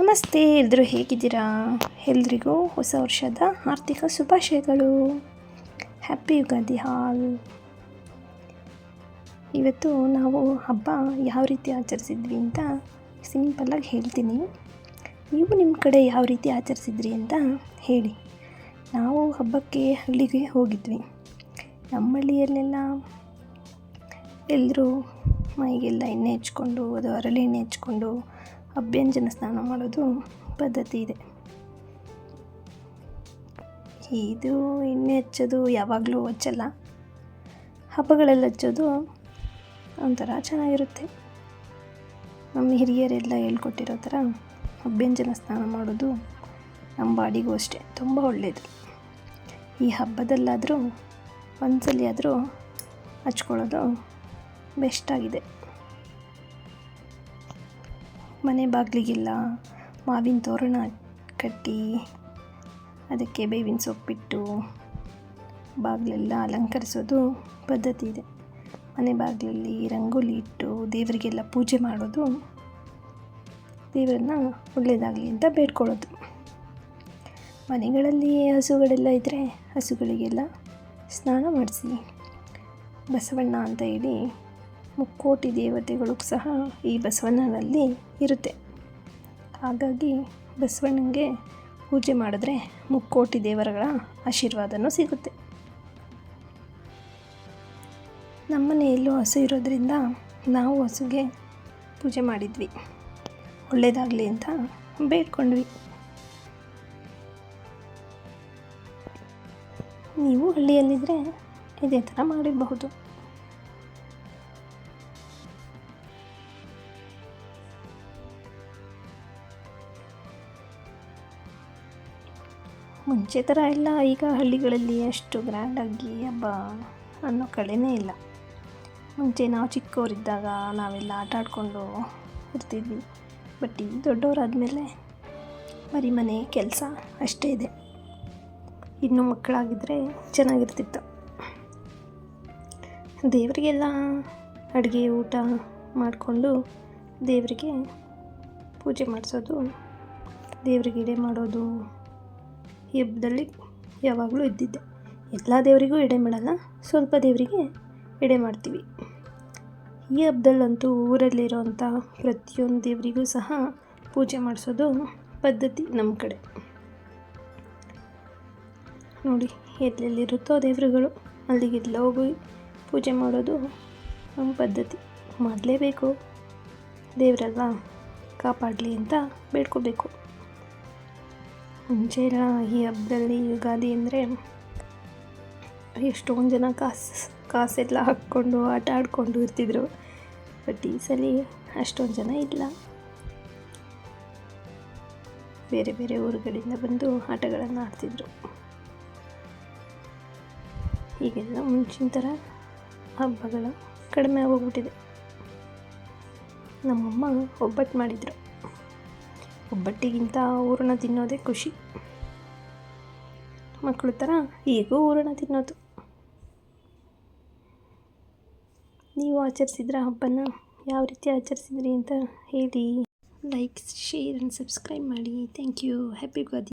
ನಮಸ್ತೆ ಎಲ್ಲರೂ ಹೇಗಿದ್ದೀರಾ? ಎಲ್ರಿಗೂ ಹೊಸ ವರ್ಷದ ಆರ್ಥಿಕ ಶುಭಾಶಯಗಳು. ಹ್ಯಾಪಿ ಯುಗಾದಿ ಹಾಲ್. ಇವತ್ತು ನಾವು ಹಬ್ಬ ಯಾವ ರೀತಿ ಆಚರಿಸಿದ್ವಿ ಅಂತ ಸಿಂಪಲ್ಲಾಗಿ ಹೇಳ್ತೀನಿ. ನೀವು ನಿಮ್ಮ ಕಡೆ ಯಾವ ರೀತಿ ಆಚರಿಸಿದ್ರಿ ಅಂತ ಹೇಳಿ. ನಾವು ಹಬ್ಬಕ್ಕೆ ಹಳ್ಳಿಗೆ ಹೋಗಿದ್ವಿ. ನಮ್ಮ ಹಳ್ಳಿಯಲ್ಲೆಲ್ಲ ಎಲ್ಲರೂ ಮೈಗೆಲ್ಲ ಎಣ್ಣೆ ಹಚ್ಕೊಂಡು, ಅದು ಹರಳೆ ಎಣ್ಣೆ ಹಚ್ಕೊಂಡು ಅಭ್ಯಂಜನ ಸ್ನಾನ ಮಾಡೋದು ಪದ್ಧತಿ ಇದೆ. ಇದು ಎಣ್ಣೆ ಹಚ್ಚೋದು ಯಾವಾಗಲೂ ಹಚ್ಚಲ್ಲ. ಹಬ್ಬಗಳಲ್ಲಿ ಹಚ್ಚೋದು ಒಂಥರ ಚೆನ್ನಾಗಿರುತ್ತೆ. ನಮ್ಮ ಹಿರಿಯರೆಲ್ಲ ಹೇಳ್ಕೊಟ್ಟಿರೋ ಥರ ಅಭ್ಯಂಜನ ಸ್ನಾನ ಮಾಡೋದು ನಮ್ಮ ಬಾಡಿಗೂ ಅಷ್ಟೇ, ತುಂಬ ಒಳ್ಳೆಯದು. ಈ ಹಬ್ಬದಲ್ಲಾದರೂ ಒಂದ್ಸಲಿ ಆದರೂ ಹಚ್ಕೊಳ್ಳೋದು ಬೆಸ್ಟಾಗಿದೆ ಮನೆ ಬಾಗಿಲಿಗೆಲ್ಲ. ಮಾವಿನ ತೋರಣ ಕಟ್ಟಿ ಅದಕ್ಕೆ ಬೇವಿನ ಸೊಪ್ಪಿಟ್ಟು ಬಾಗಿಲೆಲ್ಲ ಅಲಂಕರಿಸೋದು ಪದ್ಧತಿ ಇದೆ. ಮನೆ ಬಾಗಿಲಲ್ಲಿ ರಂಗೋಲಿ ಇಟ್ಟು ದೇವರಿಗೆಲ್ಲ ಪೂಜೆ ಮಾಡೋದು ದೇವರನ್ನ ಒಳ್ಳೆಯದಾಗಲಿ ಅಂತ ಬೇಡ್ಕೊಳ್ಳೋದು. ಮನೆಗಳಲ್ಲಿ ಹಸುಗಳೆಲ್ಲ ಇದ್ದರೆ ಹಸುಗಳಿಗೆಲ್ಲ ಸ್ನಾನ ಮಾಡಿಸಿ ಬಸವಣ್ಣ ಅಂತ ಹೇಳಿ ಮುಕ್ಕೋಟಿ ದೇವತೆಗಳು ಸಹ ಈ ಬಸವಣ್ಣನಲ್ಲಿ ಇರುತ್ತೆ. ಹಾಗಾಗಿ ಬಸವಣ್ಣನಿಗೆ ಪೂಜೆ ಮಾಡಿದ್ರೆ ಮುಕ್ಕೋಟಿ ದೇವರುಗಳ ಆಶೀರ್ವಾದನೂ ಸಿಗುತ್ತೆ. ನಮ್ಮ ಮನೆಯಲ್ಲೂ ಹಸು ಇರೋದ್ರಿಂದ ನಾವು ಹಸುಗೆ ಪೂಜೆ ಮಾಡಿದ್ವಿ. ಒಳ್ಳೆಯದಾಗಲಿ ಅಂತ ಬೇಡ್ಕೊಂಡ್ವಿ. ನೀವು ಹಳ್ಳಿಯಲ್ಲಿದ್ದರೆ ಇದೇ ಥರ ಮಾಡಿರಬಹುದು. ಮುಂಚೆ ಥರ ಎಲ್ಲ ಈಗ ಹಳ್ಳಿಗಳಲ್ಲಿ ಅಷ್ಟು ಗ್ರ್ಯಾಂಡಾಗಿ ಹಬ್ಬ ಅನ್ನೋ ಕಳೆನೇ ಇಲ್ಲ. ಮುಂಚೆ ನಾವು ಚಿಕ್ಕವರಿದ್ದಾಗ ನಾವೆಲ್ಲ ಆಟ ಆಡಿಕೊಂಡು ಇರ್ತಿದ್ವಿ. ಬಟ್ ಈಗ ದೊಡ್ಡವರಾದಮೇಲೆ ಬರೀ ಮನೆ ಕೆಲಸ ಅಷ್ಟೇ ಇದೆ. ಇನ್ನೂ ಮಕ್ಕಳಾಗಿದ್ದರೆ ಚೆನ್ನಾಗಿರ್ತಿತ್ತು. ದೇವರಿಗೆಲ್ಲ ಅಡುಗೆ, ಊಟ ಮಾಡಿಕೊಂಡು ದೇವರಿಗೆ ಪೂಜೆ ಮಾಡಿಸೋದು, ದೇವರಿಗೆ ಇಡೆ ಮಾಡೋದು ಈ ಹಬ್ಬದಲ್ಲಿ ಯಾವಾಗಲೂ ಇದ್ದಿದ್ದೆ. ಎಲ್ಲ ದೇವರಿಗೂ ಎಡೆ ಮಾಡಲ್ಲ ಸ್ವಲ್ಪ ದೇವರಿಗೆ ಎಡೆ ಮಾಡ್ತೀವಿ. ಈ ಹಬ್ಬದಲ್ಲಂತೂ ಊರಲ್ಲಿರೋಂಥ ಪ್ರತಿಯೊಂದು ದೇವರಿಗೂ ಸಹ ಪೂಜೆ ಮಾಡಿಸೋದು ಪದ್ಧತಿ ನಮ್ಮ ಕಡೆ. ನೋಡಿ, ಎಲ್ಲೆಲ್ಲಿರುತ್ತೋ ದೇವರುಗಳು, ಅಲ್ಲಿಗೆಲ್ಲ ಹೋಗಿ ಪೂಜೆ ಮಾಡೋದು ನಮ್ಮ ಪದ್ಧತಿ. ಮಾಡಲೇಬೇಕು. ದೇವರೆಲ್ಲ ಕಾಪಾಡಲಿ ಅಂತ ಬೇಡ್ಕೋಬೇಕು. ಮುಂಚೆ ಎಲ್ಲ ಈ ಹಬ್ಬದಲ್ಲಿ ಯುಗಾದಿ ಅಂದರೆ ಎಷ್ಟೊಂದು ಜನ ಕಾಸು ಕಾಸೆಲ್ಲ ಹಾಕ್ಕೊಂಡು, ಆಟ ಆಡಿಕೊಂಡು ಇರ್ತಿದ್ರು. ಬಟ್ ಈ ಸಲ ಅಷ್ಟೊಂದು ಜನ ಇಲ್ಲ. ಬೇರೆ ಬೇರೆ ಊರುಗಳಿಂದ ಬಂದು ಆಟಗಳನ್ನು ಆಡ್ತಿದ್ರು. ಈಗೆಲ್ಲ ಮುಂಚಿನ ಥರ ಹಬ್ಬಗಳು ಕಡಿಮೆ ಆಗೋಗ್ಬಿಟ್ಟಿದೆ. ನಮ್ಮಮ್ಮ ಒಬ್ಬಟ್ಟು ಮಾಡಿದರು. ಒಬ್ಬಟ್ಟಿಗಿಂತ ಹೂರಣ ತಿನ್ನೋದೇ ಖುಷಿ. ಮಕ್ಕಳು ಥರ ಹೇಗೂ ಹೂರಣ ತಿನ್ನೋದು. ನೀವು ಆಚರಿಸಿದ್ರ ಹಬ್ಬನ ಯಾವ ರೀತಿ ಆಚರಿಸಿದ್ರಿ ಅಂತ ಹೇಳಿ. ಲೈಕ್, ಶೇರ್ ಆ್ಯಂಡ್ ಸಬ್ಸ್ಕ್ರೈಬ್ ಮಾಡಿ. Thank you happy Ugadi